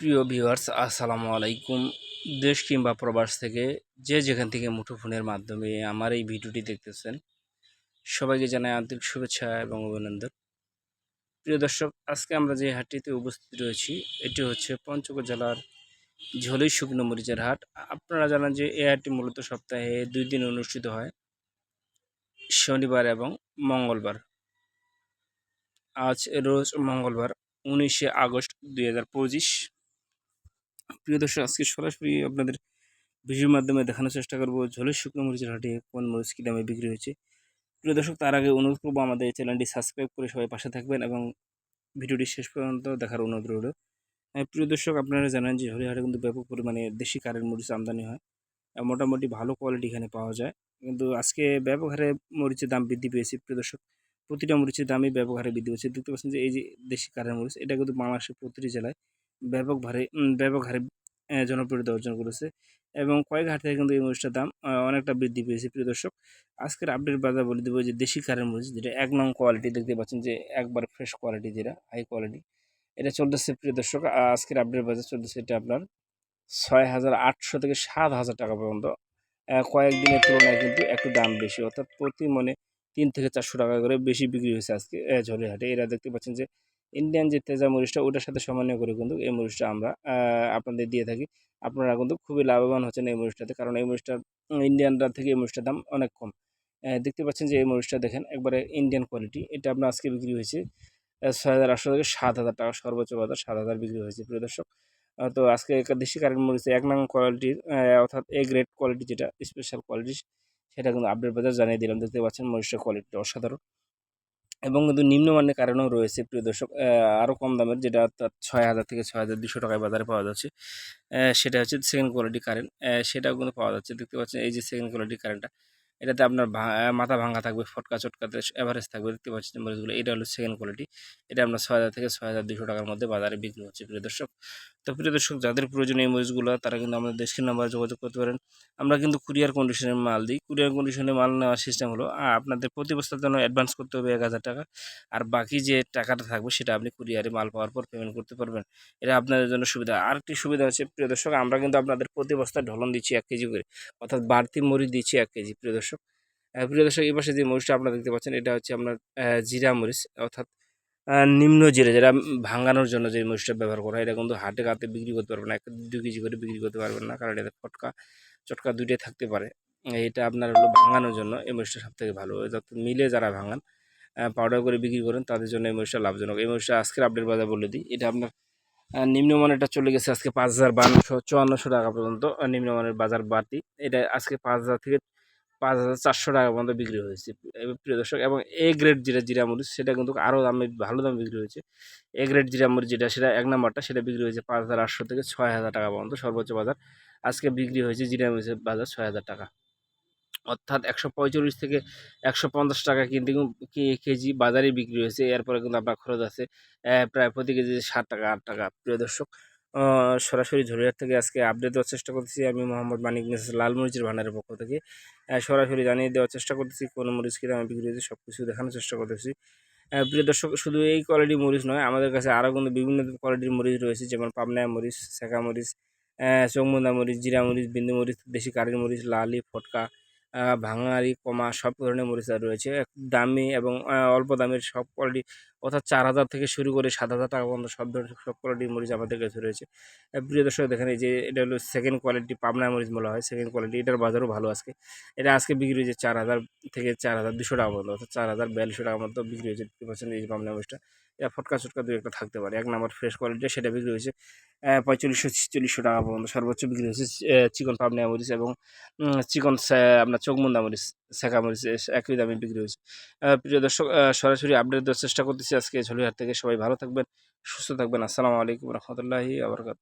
প্রিয় ভিউয়ার্স, আসসালামু আলাইকুম। দেশ কিংবা প্রবাস থেকে যে যেখান থেকে মুঠোফোনের মাধ্যমে আমার এই ভিডিওটি দেখতেছেন, সবাইকে জানাই আন্তরিক শুভেচ্ছা এবং অভিনন্দন। প্রিয় দর্শক, আজকে আমরা যে হাটটিতে উপস্থিত রয়েছি, এটি হচ্ছে পঞ্চগড় জেলার ঝোলি শুকনো মরিচের হাট। আপনারা জানেন যে এই হাটটি মূলত সপ্তাহে দুই দিন অনুষ্ঠিত হয়, শনিবার এবং মঙ্গলবার। আজ রোজ মঙ্গলবার, উনিশে আগস্ট দুই হাজার পঁচিশ। প্রিয় দর্শক আজকে সরাসরি আপনাদের ভিডিওর মাধ্যমে দেখানোর চেষ্টা করব ঝোলের শুকনো মরিচের হাটে কোন মরিচ কী দামে বিক্রি হয়েছে। প্রিয় দর্শক তার আগে অনুরোধ করব আমাদের চ্যানেলটি সাবস্ক্রাইব করে সবাই পাশে থাকবেন এবং ভিডিওটি শেষ পর্যন্ত দেখার অনুরোধ রইল। হ্যাঁ, প্রিয় দর্শক আপনারা জানেন যে হরিহাটে কিন্তু ব্যাপক পরিমাণে দেশি কারের মরিচ আমদানি হয় মোটামুটি ভালো কোয়ালিটি এখানে পাওয়া যায়। কিন্তু আজকে ব্যাপক হারে মরিচের দাম বৃদ্ধি পেয়েছে। প্রিয় দর্শক প্রতিটা মরিচের দামই ব্যাপক হারে বৃদ্ধি পেয়েছে। দেখতে পাচ্ছেন যে এই যে দেশি কারের মরিচ এটা কিন্তু বাংলাদেশের প্রতিটি জেলায় ব্যাপক ভারে ব্যাপক হারে জনপ্রিয়তা অর্জন করেছে এবং কয়েক হাট থেকে কিন্তু এই মরিচটার দাম অনেকটা বৃদ্ধি পেয়েছে, প্রিয় দর্শক। আজকের আপডেট বাজার বলে দেবো যে দেশি কারেন্ট মরিচ, যেটা এক নং কোয়ালিটি দেখতে পাচ্ছেন যে একবার ফ্রেশ কোয়ালিটি যেটা হাই কোয়ালিটি এটা চলতেছে, প্রিয় দর্শক আজকের আপডেট বাজার চলতেছে এটা আপনার ছয় হাজার আটশো থেকে সাত হাজার টাকা পর্যন্ত। কয়েকদিনের তুলনায় কিন্তু একটু দাম বেশি, অর্থাৎ প্রতি মনে তিন থেকে চারশো টাকা করে বেশি বিক্রি হয়েছে আজকে ঝোলেহাটে এরা দেখতে পাচ্ছেন যে ইন্ডিয়ান যে তেজা মরিচটা, ওটার সাথে সমন্বয় করে কিন্তু এই মরিচটা আমরা আপনাদের দিয়ে থাকি। আপনারা কিন্তু খুবই লাভবান হচ্ছেন এই মরিচটাতে, কারণ এই মরিচটা ইন্ডিয়ানরা থেকে এই মরিচটার দাম অনেক কম। দেখতে পাচ্ছেন যে এই মরিচটা দেখেন, একবারে ইন্ডিয়ান কোয়ালিটি এটা আপনার আজকে বিক্রি হয়েছে ছয় হাজার আটশো থেকে সাত হাজার টাকা, সর্বোচ্চ বাজার সাত হাজার বিক্রি হয়েছে, প্রিয় দর্শক। তো আজকে দেশি কারেন্ট মরিচ, এক নং কোয়ালিটির অর্থাৎ এ গ্রেড কোয়ালিটি যেটা স্পেশাল কোয়ালিটি সেটা কিন্তু আপডেট বাজার জানিয়ে দিলাম। দেখতে পাচ্ছেন মরিচটার কোয়ালিটি অসাধারণ। এবং কিন্তু নিম্নমানের কারণেও রয়েছে, প্রিয় দর্শক। আরও কম দামের, যেটা ছয় হাজার থেকে ছয় হাজার দুশো টাকায় বাজারে পাওয়া যাচ্ছে। সেটা হচ্ছে সেকেন্ড কোয়ালিটি কারেন্ট সেটাও কিন্তু পাওয়া যাচ্ছে। দেখতে পাচ্ছেন এই যে সেকেন্ড কোয়ালিটি কারেন্টটা এটাতে আপনার মাথা ভাঙা থাকবে, ফটকা চটকাতে এভারেজ থাকবে, দেখতে পাচ্ছেন মরিচগুলো, এটা হলো সেকেন্ড কোয়ালিটি এটা আপনার ছয় হাজার থেকে ছয় হাজার দুশো টাকার মধ্যে বাজারে বিক্রি হচ্ছে, প্রিয় দর্শক। তো প্রিয় দর্শক, যাদের প্রয়োজন এই মরিচগুলো, তারা কিন্তু আমাদের দেশের নাম্বারে যোগাযোগ করতে পারেন। আমরা কিন্তু কুরিয়ার কন্ডিশনের মাল দিই। কুরিয়ার কন্ডিশনে মাল নেওয়ার সিস্টেম হলো আপনাদের প্রতি বস্তার জন্য অ্যাডভান্স করতে হবে এক হাজার টাকা, আর বাকি যে টাকাটা থাকবে, সেটা আপনি কুরিয়ারে মাল পাওয়ার পর পেমেন্ট করতে পারবেন। এটা আপনাদের জন্য সুবিধা। আর একটি সুবিধা হচ্ছে, প্রিয় দর্শক, আমরা কিন্তু আপনাদের প্রতি বস্তায় ঢলন দিচ্ছি এক কেজি করে, অর্থাৎ বাড়তি মরিচ দিচ্ছি এক কেজি, প্রিয় দর্শক। প্রিয় দর্শক, এই পাশে যে মরিচটা আপনারা দেখতে পাচ্ছেন, এটা হচ্ছে আপনার জিরা মরিচ, অর্থাৎ নিম্ন জিরা, যেটা ভাঙানোর জন্য যে মরিচটা ব্যবহার করা হয়, এটা কিন্তু হাটে কাতে বিক্রি করতে পারবেন না, এক দু কেজি করে বিক্রি করতে পারবেন না, কারণ এটা ফটকা, চটকা দুইটাই থাকতে পারে। এটা আপনার হলো ভাঙানোর জন্য এই মরিচটা সবথেকে ভালো। যত মিলে যারা ভাঙান পাউডার করে বিক্রি করেন, তাদের জন্য এই মরিচটা লাভজনক। এই মরিচটা আজকের আপডেট বাজার বলে দিই, এটা আপনার নিম্নমানেরটা চলে গেছে আজকে পাঁচ হাজার বান্নশো চুয়ান্নশো টাকা পর্যন্ত নিম্নমানের বাজার বাড়তি। এটা আজকে পাঁচ হাজার থেকে পাঁচ হাজার চারশো টাকা পর্যন্ত বিক্রি হয়েছে প্রিয় দর্শক। এবং এ গ্রেড যেটা জিরা মরিচ সেটা কিন্তু আরও দামে, ভালো দামে বিক্রি হয়েছে। এ গ্রেড জিরা মরিচ যেটা, সেটা এক নম্বরটা, সেটা বিক্রি হয়েছে পাঁচ হাজার আটশো থেকে ছয় হাজার টাকা পর্যন্ত সর্বোচ্চ বাজার। আজকে বিক্রি হয়েছে জিরা মরিচের বাজার ছয় হাজার টাকা। অর্থাৎ একশো পঁয়তাল্লিশ থেকে একশো পঞ্চাশ টাকা কিন্তু কেজি বাজারে বিক্রি হয়েছে। এরপরে কিন্তু আপনার খরচ আছে প্রায় প্রতি কেজি ষাট টাকা, আট টাকা। প্রিয় দর্শক সরাসরি ঝরিয়ার থেকে আজকে আপডেট দেওয়ার চেষ্টা করতেছি। আমি মোহাম্মদ মানিক, মিসেস লাল মরিচের ভান্ডারের পক্ষ থেকে। সরাসরি জানিয়ে দেওয়ার চেষ্টা করতেছি, কোন মরিচ কী দামে বিক্রি হয়েছে সব কিছু দেখানোর চেষ্টা করতেছি। প্রিয় দর্শক, শুধু এই কোয়ালিটির মরিচ নয়, আমাদের কাছে আরও কিন্তু বিভিন্ন কোয়ালিটির মরিচ রয়েছে, যেমন পাবনা মরিচ শেখা মরিচ চৌমুন্দা মরিচ, জিরা মরিচ, বিন্দু মরিচ, দেশি কারির মরিচ, লালি, ফটকা ভাঙারি কমা সব ধরনের মরিচ রয়েছে। দামি এবং অল্প দামের সব কোয়ালিটি অর্থাৎ চার হাজার থেকে শুরু করে সাত হাজার টাকা পর্যন্ত সব ধরনের সব কোয়ালিটির মরিচ আমাদের কাছে রয়েছে। প্রিয় দর্শক, দেখেন এই যে এটা হলো সেকেন্ড কোয়ালিটি পাবনা মরিচ বলা হয়। সেকেন্ড কোয়ালিটি এটার বাজারও ভালো আজকে। এটা আজকে বিক্রি হয়েছে চার হাজার থেকে চার হাজার দুশো টাকা পর্যন্ত, অর্থাৎ চার হাজার বিয়াল্লিশশো টাকার মতো বিক্রি হয়েছে। এই পাবনা মরিচটা। ফটকা চটকা দু একটা থাকতে পারে। এক নম্বর ফ্রেশ কোয়ালিটি সেটা বিক্রি হয়েছে পঁয়তাল্লিশশো ছিচল্লিশশো টাকা পর্যন্ত। সর্বোচ্চ বিক্রি হয়েছে চিকন পাবনা মরিচ এবং চিকন আপনার চোখমুন্দা মরিচ শেখা মরিচ একই দামে বিক্রি হয়েছে। প্রিয় দর্শক সরাসরি আপডেট দেওয়ার চেষ্টা করতেছি আজকে ঝলিহাট থেকে। সবাই ভালো থাকবেন, সুস্থ থাকবেন। আসসালামু আলাইকুম রহমতুল্লাহি আবরকাত